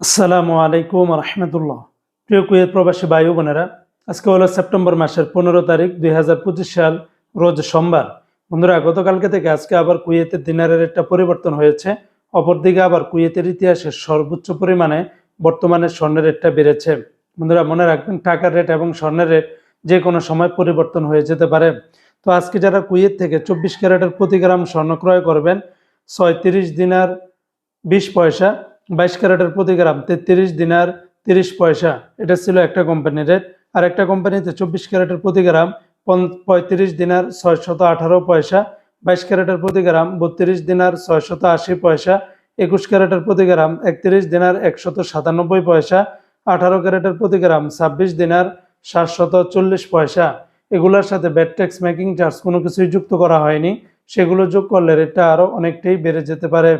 আসসালামু আলাইকুম রহমতুল্লাহ প্রিয় কুয়েত প্রবাসী ভাই বোনেরা, আজকে হলো সেপ্টেম্বর মাসের পনেরো তারিখ দুই হাজার পঁচিশ সাল, রোজ সোমবার। বন্ধুরা, গতকালকে থেকে আজকে আবার কুয়েতের দিনারের একটা পরিবর্তন হয়েছে। অপরদিকে আবার কুয়েতের ইতিহাসে সর্বোচ্চ পরিমাণে বর্তমানে স্বর্ণের রেটটা বেড়েছে। বন্ধুরা, মনে রাখবেন, টাকার রেট এবং স্বর্ণের রেট যে কোনো সময় পরিবর্তন হয়ে যেতে পারে। তো আজকে যারা কুয়েত থেকে চব্বিশ ক্যারেটের প্রতি গ্রাম স্বর্ণ ক্রয় করবেন, ছয়ত্রিশ দিনার বিশ পয়সা বাইশ ক্যারেটের প্রতি গ্রাম, তেত্রিশ দিনার তিরিশ পয়সা। এটা ছিল একটা কোম্পানির রেট আর একটা কোম্পানিতে চব্বিশ ক্যারেটের প্রতি গ্রাম পঁয়ত্রিশ দিনার ছয়শত আঠারো পয়সা। বাইশ ক্যারেটের প্রতি গ্রাম, বত্রিশ দিনার ছয়শত আশি পয়সা। একুশ ক্যারেটের প্রতি গ্রাম, একত্রিশ দিনার একশত সাতানব্বই পয়সা। আঠারো ক্যারেটের প্রতি গ্রাম, ছাব্বিশ দিনার সাতশত চল্লিশ পয়সা। এগুলোর সাথে ব্যাট ট্যাক্স মেকিং চার্জ কোনো কিছুই যুক্ত করা হয়নি। সেগুলো যোগ করলে রেটটা আরও অনেকটাই বেড়ে যেতে পারে।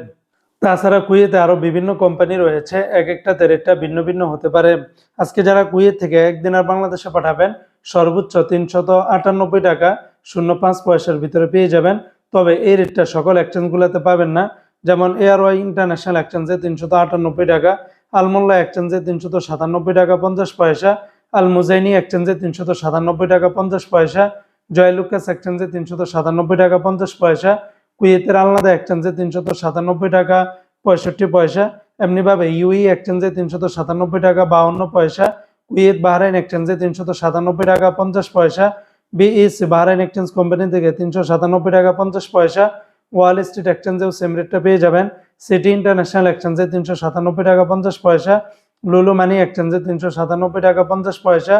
তাছাড়া কুয়েতে আরও বিভিন্ন কোম্পানি রয়েছে, এক একটাতে রেটটা ভিন্ন ভিন্ন হতে পারে। আজকে যারা কুয়েত থেকে একদিন আর বাংলাদেশে পাঠাবেন, সর্বোচ্চ তিনশত আটানব্বই টাকা শূন্য পাঁচ পয়সার ভিতরে পেয়ে যাবেন। তবে এই রেটটা সকল এক্সচেঞ্জগুলোতে পাবেন না। যেমন এয়ারওয়াই ইন্টারন্যাশনাল এক্সচেঞ্জে তিনশত আটানব্বই টাকা, আলমোল্লা এক্সচেঞ্জে তিনশত সাতানব্বই টাকা পঞ্চাশ পয়সা আল মুজাইনি এক্সচেঞ্জে তিনশত সাতানব্বই টাকা পঞ্চাশ পয়সা, জয়লুকাস এক্সচেঞ্জে তিনশত সাতানব্বই টাকা পঞ্চাশ পয়সা, কুয়েতের আলনাদা এক্সচেঞ্জে তিনশত সাতানব্বই টাকা পঁয়ষট্টি পয়সা। এমনিভাবে ইউই এক্সচেঞ্জে তিনশত সাতানব্বই টাকা, বাউন্ন পয়সা। কুয়েত, বাহরাইন এক্সচেঞ্জে তিনশত সাতানব্বই টাকা, পঞ্চাশ পয়সা। বিইসি, বাহরাইন এক্সচেঞ্জ কোম্পানি থেকে তিনশো সাতানব্বই টাকা, পঞ্চাশ পয়সা। ওয়াল স্ট্রিট এক্সচেঞ্জেও সেম রেটটা পেয়ে যাবেন। সিটি ইন্টারন্যাশনাল এক্সচেঞ্জে তিনশো সাতানব্বই টাকা, পঞ্চাশ পয়সা। লুলু মানি এক্সচেঞ্জে তিনশো সাতানব্বই টাকা, পঞ্চাশ পয়সা।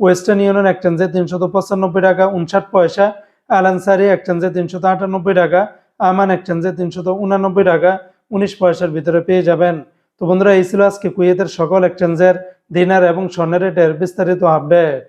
ওয়েস্টার্ন ইউনিয়ন এক্সচেঞ্জে তিনশত পঁচানব্বই টাকা, উনষাট পয়সা। আলানসারি এক্সচেঞ্জে তিনশত আটানব্বই টাকা। আমান এক্সচেঞ্জে তিনশত উনানব্বই টাকা। উনিশ পয়সার ভিতরে পেয়ে যাবেন। তো বন্ধুরা, এই ছিল আজকে কুয়েতের সকল এক্সচেঞ্জের দিনার এবং স্বর্ণের রেটের বিস্তারিত আপডেট